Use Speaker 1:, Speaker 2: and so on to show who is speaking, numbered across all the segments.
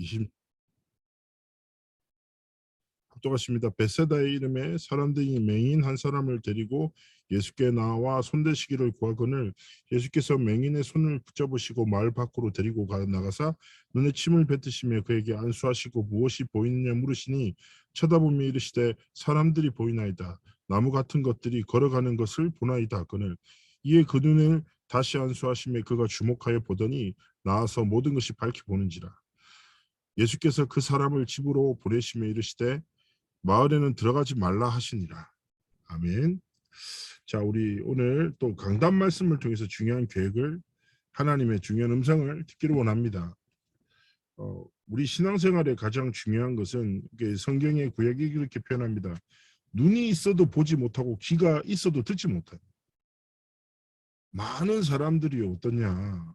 Speaker 1: 20 똑같습니다. 베세다의 이름에 사람들이 맹인 한 사람을 데리고 예수께 나와 손대시기를 구하거늘 예수께서 맹인의 손을 붙잡으시고 마을 밖으로 데리고 가 나가사 눈에 침을 뱉으시며 그에게 안수하시고 무엇이 보이느냐 물으시니 쳐다보며 이르시되 사람들이 보이나이다. 나무 같은 것들이 걸어가는 것을 보나이다. 그늘 이에 그 눈을 다시 안수하시며 그가 주목하여 보더니 나와서 모든 것이 밝히 보는지라. 예수께서 그 사람을 집으로 보내시며 이르시되 마을에는 들어가지 말라 하시니라. 아멘. 자, 우리 오늘 또 강단 말씀을 통해서 중요한 계획을 하나님의 중요한 음성을 듣기를 원합니다. 어, 우리 신앙생활에 가장 중요한 것은 성경의 구약이 이렇게 표현합니다. 눈이 있어도 보지 못하고 귀가 있어도 듣지 못해. 많은 사람들이 어떠냐?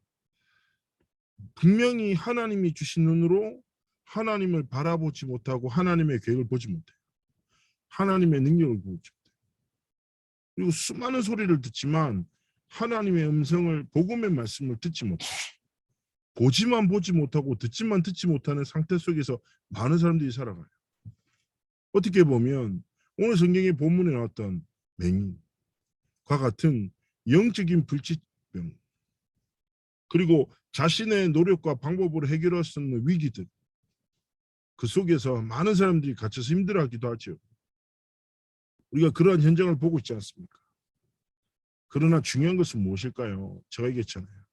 Speaker 1: 분명히 하나님이 주신 눈으로 하나님을 바라보지 못하고 하나님의 계획을 보지 못해. 하나님의 능력을 보지 못해. 그리고 수많은 소리를 듣지만 하나님의 음성을 복음의 말씀을 듣지 못해. 보지만 보지 못하고 듣지만 듣지 못하는 상태 속에서 많은 사람들이 살아가요. 어떻게 보면 오늘 성경의 본문에 나왔던 맹인과 같은 영적인 불치병 그리고 자신의 노력과 방법으로 해결할 수 없는 위기들 그 속에서 많은 사람들이 갇혀서 힘들어하기도 하죠. 우리가 그러한 현장을 보고 있지 않습니까? 그러나 중요한 것은 무엇일까요? 제가 얘기했잖아요.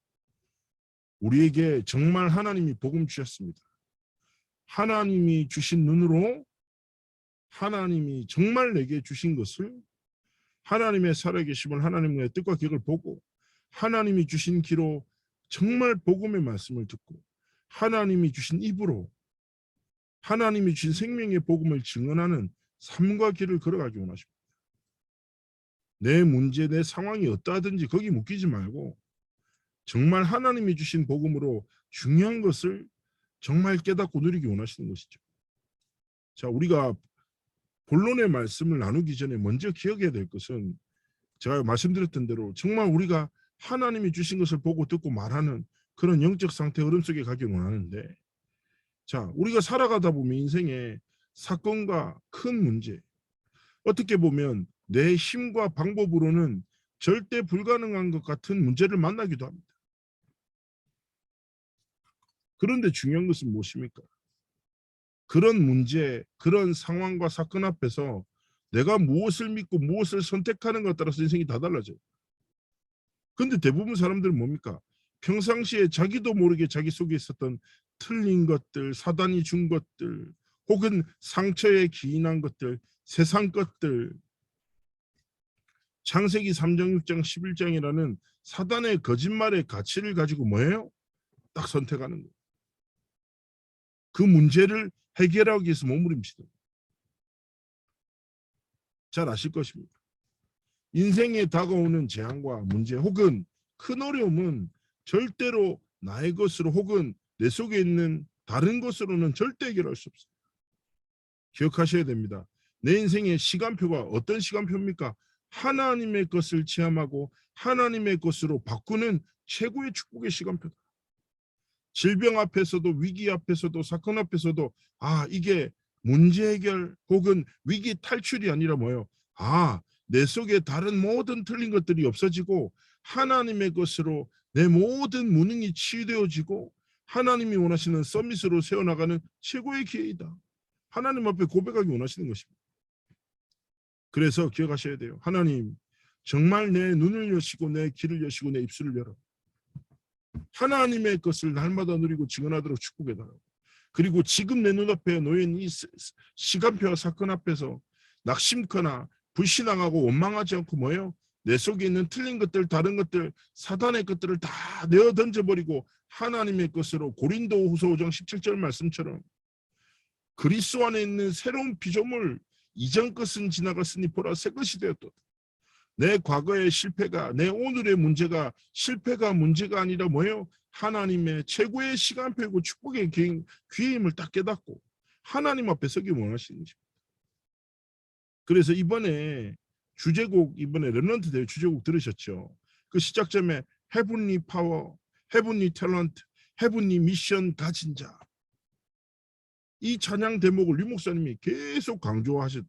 Speaker 1: 우리에게 정말 하나님이 복음 주셨습니다. 하나님이 주신 눈으로 하나님이 정말 내게 주신 것을 하나님의 살아계심을 하나님의 뜻과 계획을 보고 하나님이 주신 기로 정말 복음의 말씀을 듣고 하나님이 주신 입으로 하나님이 주신 생명의 복음을 증언하는 삶과 길을 걸어가기 원하십니다. 내 문제, 내 상황이 어떠하든지 거기 묶이지 말고 정말 하나님이 주신 복음으로 중요한 것을 정말 깨닫고 누리기 원하시는 것이죠. 자, 우리가 본론의 말씀을 나누기 전에 먼저 기억해야 될 것은 제가 말씀드렸던 대로 정말 우리가 하나님이 주신 것을 보고 듣고 말하는 그런 영적 상태 흐름 속에 가기 원하는데 자, 우리가 살아가다 보면 인생에 사건과 큰 문제 어떻게 보면 내 힘과 방법으로는 절대 불가능한 것 같은 문제를 만나기도 합니다. 그런데 중요한 것은 무엇입니까? 그런 문제, 그런 상황과 사건 앞에서 내가 무엇을 믿고 무엇을 선택하는 것 따라서 인생이 다 달라져요. 근데 대부분 사람들은 뭡니까? 평상시에 자기도 모르게 자기 속에 있었던 틀린 것들, 사단이 준 것들, 혹은 상처에 기인한 것들, 세상 것들, 창세기 3장, 6장, 11장이라는 사단의 거짓말의 가치를 가지고 뭐예요? 딱 선택하는 거예요. 그 문제를 해결하기 위해서 몸부림치다. 잘 아실 것입니다. 인생에 다가오는 재앙과 문제 혹은 큰 어려움은 절대로 나의 것으로 혹은 내 속에 있는 다른 것으로는 절대 해결할 수 없어요. 기억하셔야 됩니다. 내 인생의 시간표가 어떤 시간표입니까? 하나님의 것을 체험하고 하나님의 것으로 바꾸는 최고의 축복의 시간표다. 질병 앞에서도 위기 앞에서도 사건 앞에서도 아 이게 문제 해결 혹은 위기 탈출이 아니라 뭐예요? 아 내 속에 다른 모든 틀린 것들이 없어지고 하나님의 것으로 내 모든 무능이 치유되어지고 하나님이 원하시는 서밋으로 세워나가는 최고의 기회이다. 하나님 앞에 고백하기 원하시는 것입니다. 그래서 기억하셔야 돼요. 하나님 정말 내 눈을 여시고 내 귀를 여시고 내 입술을 열어. 하나님의 것을 날마다 누리고 증언하도록 축복해달라고. 그리고 지금 내 눈앞에 놓인 이 시간표와 사건 앞에서 낙심거나 불신앙하고 원망하지 않고 뭐예요? 내 속에 있는 틀린 것들, 다른 것들, 사단의 것들을 다 내어 던져버리고 하나님의 것으로 고린도 후서 5장 17절 말씀처럼 그리스도 안에 있는 새로운 피조물 이전 것은 지나갔으니 보라 새 것이 되었도다. 내 과거의 실패가 내 오늘의 문제가 실패가 문제가 아니라 뭐예요? 하나님의 최고의 시간표고 축복의 귀임을 딱 깨닫고 하나님 앞에 서기 원하시는 것입니다. 그래서 이번에 주제곡 이번에 렘런트 대회 주제곡 들으셨죠? 그 시작점에 헤븐리 파워, 헤븐리 탤런트, 헤븐리 미션 가진 자 이 찬양 대목을 류 목사님이 계속 강조하셨.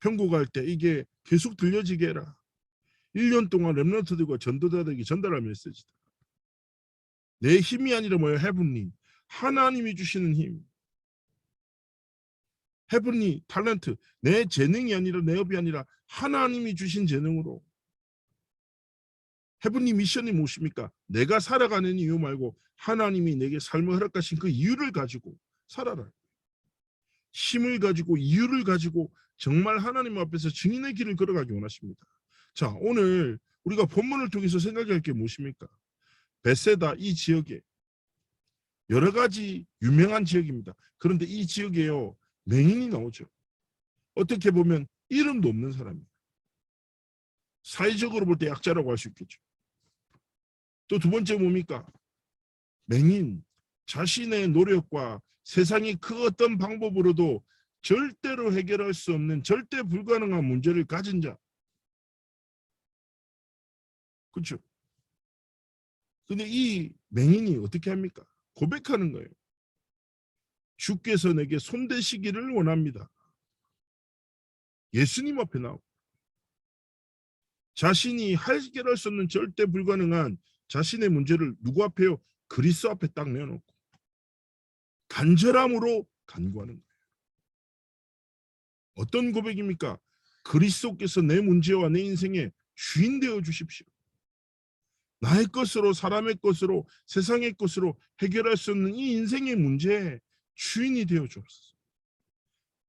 Speaker 1: 편곡할 때 이게 계속 들려지게 해라. 1년 동안 렘넌트들과 전도자들에게 전달할 메시지다. 내 힘이 아니라 뭐예요? 헤븐리. 하나님이 주시는 힘. 헤븐리 탤런트. 내 재능이 아니라 내 업이 아니라 하나님이 주신 재능으로. 헤븐리 미션이 무엇입니까? 내가 살아가는 이유 말고 하나님이 내게 삶을 허락하신 그 이유를 가지고 살아라. 힘을 가지고 이유를 가지고 정말 하나님 앞에서 증인의 길을 걸어가기 원하십니다. 자, 오늘 우리가 본문을 통해서 생각할 게 무엇입니까? 베세다 이 지역에 여러 가지 유명한 지역입니다. 그런데 이 지역에요 맹인이 나오죠. 어떻게 보면 이름도 없는 사람이에요. 사회적으로 볼 때 약자라고 할 수 있겠죠. 또 두 번째 뭡니까? 맹인 자신의 노력과 세상이 그 어떤 방법으로도 절대로 해결할 수 없는 절대 불가능한 문제를 가진 자. 그렇죠? 근데 이 맹인이 어떻게 합니까? 고백하는 거예요. 주께서 내게 손대시기를 원합니다. 예수님 앞에 나오고 자신이 해결할 수 없는 절대 불가능한 자신의 문제를 누구 앞에요? 그리스도 앞에 딱 내놓고 간절함으로 간구하는 거예요. 어떤 고백입니까? 그리스도께서 내 문제와 내 인생의 주인 되어 주십시오. 나의 것으로 사람의 것으로 세상의 것으로 해결할 수 없는 이 인생의 문제에 주인이 되어 주옵소서.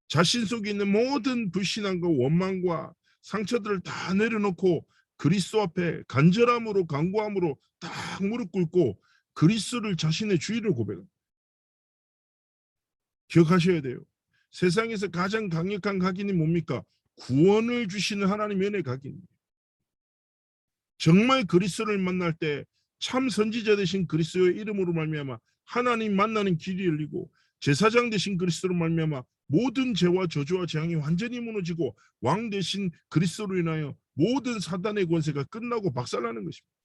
Speaker 1: 자신 속에 있는 모든 불신함과 원망과 상처들을 다 내려놓고 그리스도 앞에 간절함으로 간구함으로 딱 무릎 꿇고 그리스도를 자신의 주인으로 고백합니다. 기억하셔야 돼요. 세상에서 가장 강력한 각인이 뭡니까? 구원을 주시는 하나님의 은혜 각인입니다. 정말 그리스도를 만날 때 참 선지자 되신 그리스도의 이름으로 말미암아 하나님 만나는 길이 열리고 제사장 되신 그리스도로 말미암아 모든 죄와 저주와 재앙이 완전히 무너지고 왕 되신 그리스도로 인하여 모든 사단의 권세가 끝나고 박살나는 것입니다.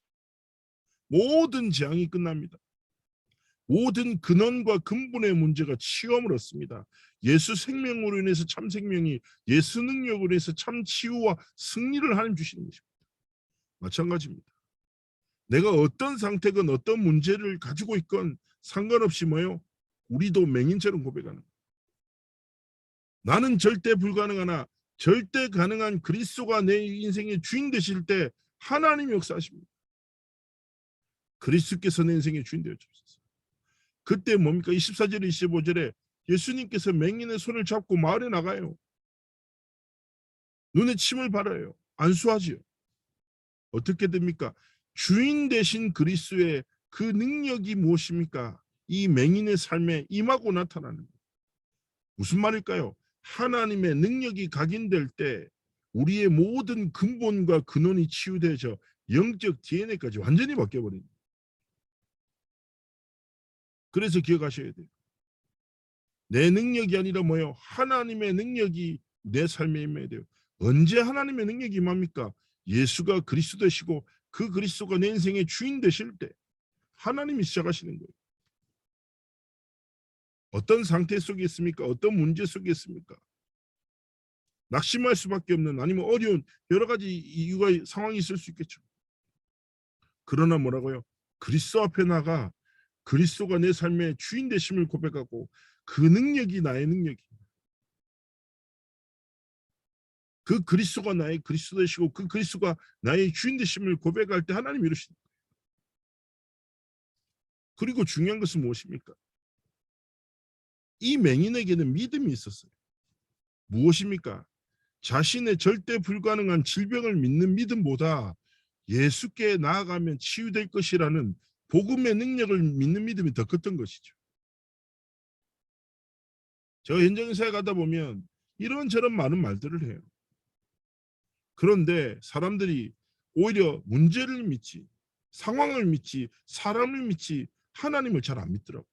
Speaker 1: 모든 재앙이 끝납니다. 모든 근원과 근본의 문제가 치유함을 얻습니다. 예수 생명으로 인해서 참 생명이 예수 능력으로 인해서 참 치유와 승리를 하나님 주시는 것입니다. 마찬가지입니다. 내가 어떤 상태건 어떤 문제를 가지고 있건 상관없이 뭐요? 우리도 맹인처럼 고백하는 거예요. 나는 절대 불가능하나 절대 가능한 그리스도가 내 인생의 주인 되실 때 하나님 역사하십니다. 그리스도께서 내 인생의 주인 되어 주옵소서. 그때 뭡니까? 24절 25절에 예수님께서 맹인의 손을 잡고 마을에 나가요. 눈에 침을 발아요. 안수하지요. 어떻게 됩니까? 주인 되신 그리스도의 그 능력이 무엇입니까? 이 맹인의 삶에 임하고 나타나는 거예요. 무슨 말일까요? 하나님의 능력이 각인될 때 우리의 모든 근본과 근원이 치유되죠. 영적 DNA까지 완전히 바뀌어버립니다. 그래서 기억하셔야 돼요. 내 능력이 아니라 뭐요? 하나님의 능력이 내 삶에 임해야 돼요. 언제 하나님의 능력이 임합니까? 예수가 그리스도 되시고 그 그리스도가 내 인생의 주인 되실 때 하나님이 시작하시는 거예요. 어떤 상태 속에 있습니까? 어떤 문제 속에 있습니까? 낙심할 수밖에 없는 아니면 어려운 여러 가지 이유가 상황이 있을 수 있겠죠. 그러나 뭐라고요? 그리스도 앞에 나가 그리스도가 내 삶의 주인 되심을 고백하고 그 능력이 나의 능력이 그 그리스도가 나의 그리스도 되시고 그 그리스도가 나의 주인 되심을 고백할 때 하나님 거예요. 그리고 중요한 것은 무엇입니까? 이 맹인에게는 믿음이 있었어요. 무엇입니까? 자신의 절대 불가능한 질병을 믿는 믿음보다 예수께 나아가면 치유될 것이라는 복음의 능력을 믿는 믿음이 더 컸던 것이죠. 저 현장사에 가다 보면 이런저런 많은 말들을 해요. 그런데 사람들이 오히려 문제를 믿지, 상황을 믿지, 사람을 믿지, 하나님을 잘 안 믿더라고요.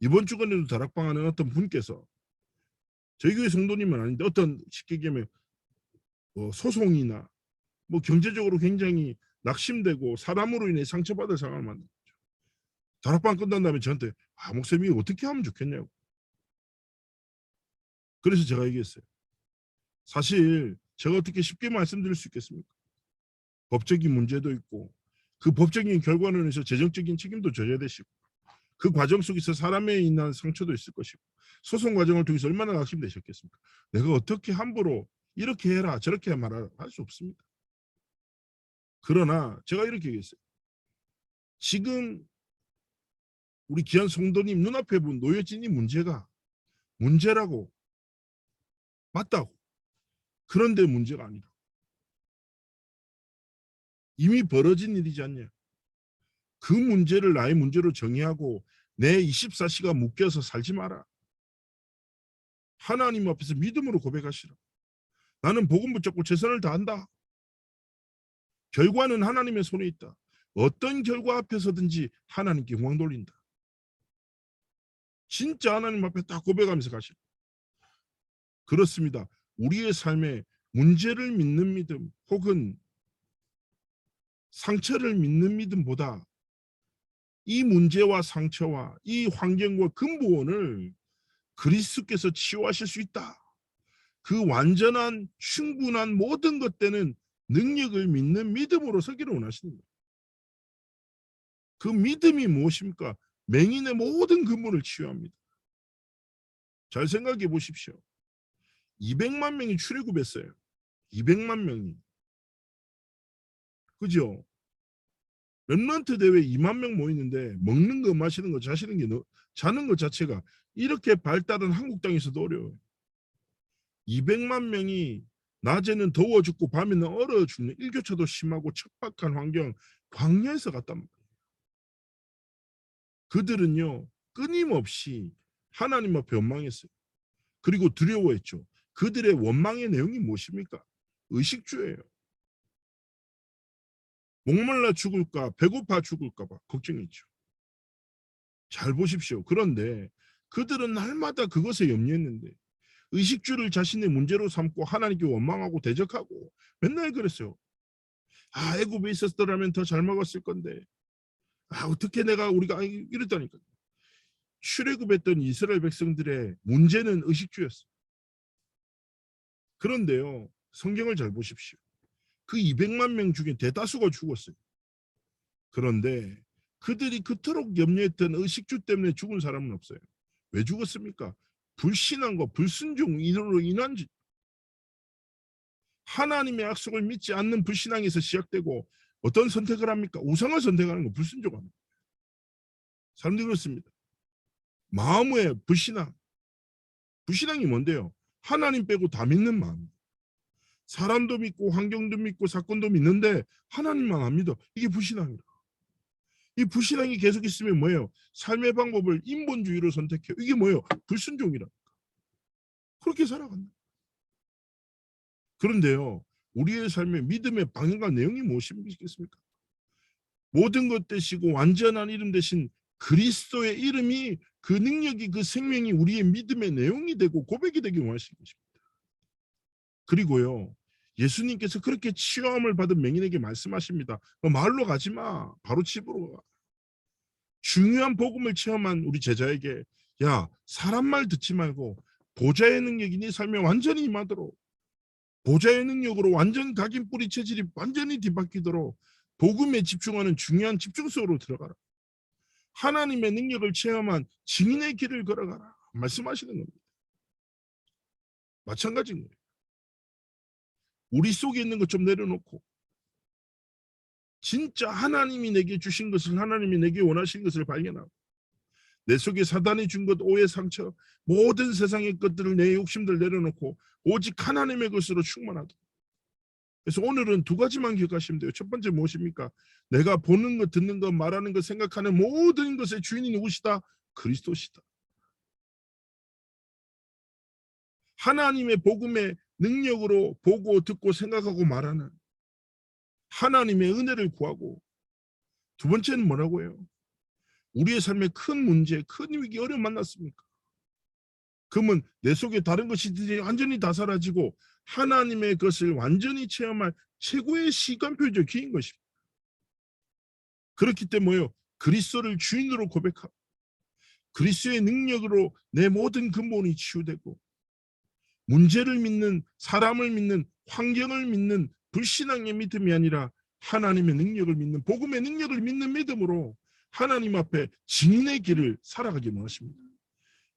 Speaker 1: 이번 주간에도 다락방 하는 어떤 분께서 저희 교회 성도님은 아닌데 어떤 쉽게 얘기하면 뭐 소송이나 뭐 경제적으로 굉장히 낙심되고 사람으로 인해 상처받을 상황을 만든 거죠. 다락방 끝난 다음에 저한테 아 목사님이 어떻게 하면 좋겠냐고. 그래서 제가 얘기했어요. 사실 제가 어떻게 쉽게 말씀드릴 수 있겠습니까? 법적인 문제도 있고 그 법적인 결과로 인해서 재정적인 책임도 져야 되시고 그 과정 속에서 사람에 인한 상처도 있을 것이고 소송 과정을 통해서 얼마나 낙심되셨겠습니까? 내가 어떻게 함부로 이렇게 해라 저렇게 말하라 할수 없습니다. 그러나 제가 이렇게 얘기했어요. 지금 우리 귀한 성도님 눈앞에 본 놓여진 이 문제가 문제라고 맞다고 그런데 문제가 아니다. 이미 벌어진 일이지 않냐. 그 문제를 나의 문제로 정의하고 내 24시가 묶여서 살지 마라. 하나님 앞에서 믿음으로 고백하시라. 나는 복음 붙잡고 최선을 다한다. 결과는 하나님의 손에 있다. 어떤 결과 앞에서든지 하나님께 영광 돌린다. 진짜 하나님 앞에 딱 고백하면서 가시라. 그렇습니다. 우리의 삶에 문제를 믿는 믿음 혹은 상처를 믿는 믿음보다 이 문제와 상처와 이 환경과 근본을 그리스도께서 치유하실 수 있다. 그 완전한 충분한 모든 것 때는 능력을 믿는 믿음으로 서기를 거예요. 그 믿음이 무엇입니까? 맹인의 모든 근본을 치유합니다. 잘 생각해 보십시오. 200만 명이 출애굽했어요. 200만 명이. 그죠? 랩런트 대회 2만 명 모이는데 먹는 거 마시는 거 자시는 게 너- 자는 것 자체가 이렇게 발달한 한국 땅에서도 어려워요. 200만 명이 낮에는 더워 죽고 밤에는 얼어 죽는 일교차도 심하고 척박한 환경 광야에서 갔단 말이에요. 그들은요 끊임없이 하나님 앞에 원망했어요. 그리고 두려워했죠. 그들의 원망의 내용이 무엇입니까? 의식주예요. 목말라 죽을까 배고파 죽을까 봐 걱정했죠. 잘 보십시오. 그런데 그들은 날마다 그것에 염려했는데 의식주를 자신의 문제로 삼고 하나님께 원망하고 대적하고 맨날 그랬어요. 아 애굽에 있었더라면 더 잘 먹었을 건데 아 어떻게 내가 우리가 아이, 이랬다니까 출애굽했던 이스라엘 백성들의 문제는 의식주였어. 그런데요 성경을 잘 보십시오. 그 200만 명 중에 대다수가 죽었어요. 그런데 그들이 그토록 염려했던 의식주 때문에 죽은 사람은 없어요. 왜 죽었습니까? 불신앙과 불순종으로 인한 지- 하나님의 약속을 믿지 않는 불신앙에서 시작되고 어떤 선택을 합니까? 우상을 선택하는 거 불순종합니다. 사람들이 그렇습니다. 마음의 불신앙. 불신앙이 뭔데요? 하나님 빼고 다 믿는 마음. 사람도 믿고 환경도 믿고 사건도 믿는데 하나님만 안 믿어. 이게 불신앙이다. 이 불신앙이 계속 있으면 뭐예요? 삶의 방법을 인본주의로 선택해요. 이게 뭐예요? 불순종이라. 그렇게 살아간다. 그런데요, 우리의 삶의 믿음의 방향과 내용이 무엇이겠습니까? 모든 것 되시고 완전한 이름 대신 그리스도의 이름이 그 능력이 그 생명이 우리의 믿음의 내용이 되고 고백이 되기 원하시는 것입니다. 그리고요, 예수님께서 그렇게 치유함을 받은 맹인에게 말씀하십니다. 너 말로 가지 마. 바로 집으로 가. 중요한 복음을 체험한 우리 제자에게 야 사람 말 듣지 말고 보좌의 능력이 네 삶에 완전히 임하도록 보좌의 능력으로 완전 각인 뿌리 체질이 완전히 뒤바뀌도록 복음에 집중하는 중요한 집중소로 들어가라. 하나님의 능력을 체험한 증인의 길을 걸어가라. 말씀하시는 겁니다. 마찬가지인 거예요. 우리 속에 있는 것 좀 내려놓고 진짜 하나님이 내게 주신 것을 하나님이 내게 원하신 것을 발견하고 내 속에 사단이 준 것 오해 상처 모든 세상의 것들을 내 욕심들 내려놓고 오직 하나님의 것으로 충만하도록 그래서 오늘은 두 가지만 기억하시면 돼요. 첫 번째 무엇입니까? 내가 보는 것, 듣는 것, 말하는 것, 생각하는 모든 것의 주인이 누구시다? 그리스도시다. 하나님의 복음의 능력으로 보고 듣고 생각하고 말하는 하나님의 은혜를 구하고 두 번째는 뭐라고 해요? 우리의 삶에 큰 문제, 큰 위기, 어려움 만났습니까? 그러면 내 속에 다른 것이 완전히 다 사라지고 하나님의 것을 완전히 체험할 최고의 시간표죠. 기인 것입니다. 그렇기 때문에 뭐예요? 그리스도를 주인으로 고백하고 그리스도의 능력으로 내 모든 근본이 치유되고 문제를 믿는 사람을 믿는 환경을 믿는 불신앙의 믿음이 아니라 하나님의 능력을 믿는 복음의 능력을 믿는 믿음으로 하나님 앞에 증인의 길을 살아가기 원하십니다.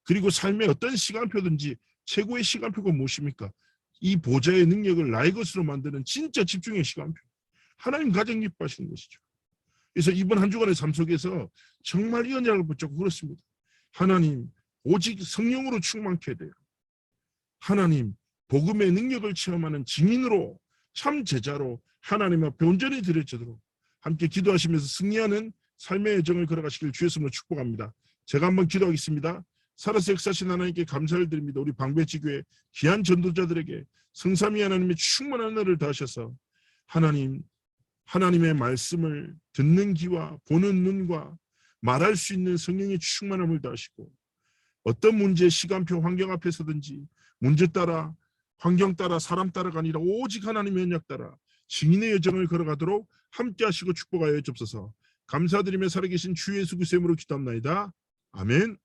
Speaker 1: 그리고 삶의 어떤 시간표든지 최고의 시간표가 무엇입니까? 이 보좌의 능력을 나의 것으로 만드는 진짜 집중의 시간표. 하나님 가장 기뻐하시는 것이죠. 그래서 이번 한 주간의 삶 속에서 정말 이 언약을 붙잡고 그렇습니다. 하나님 오직 성령으로 충만케 돼요. 하나님 복음의 능력을 체험하는 증인으로 참 제자로 하나님 앞에 온전히 드려지도록 함께 기도하시면서 승리하는 삶의 여정을 걸어가시길 주의 이름으로 축복합니다. 제가 한번 기도하겠습니다. 살아서 역사하신 하나님께 감사를 드립니다. 우리 방배지교회 귀한 전도자들에게 성삼위 하나님의 충만한 은혜를 다하셔서 하나님 하나님의 말씀을 듣는 귀와 보는 눈과 말할 수 있는 성령의 충만함을 다하시고 어떤 문제 시간표 환경 앞에서든지 문제 따라 환경 따라 사람 따라가 아니라 오직 하나님의 언약 따라 증인의 여정을 걸어가도록 함께 하시고 축복하여 주옵소서. 감사드리며 살아계신 주 예수 그리스도의 이름으로 기도합나이다. 아멘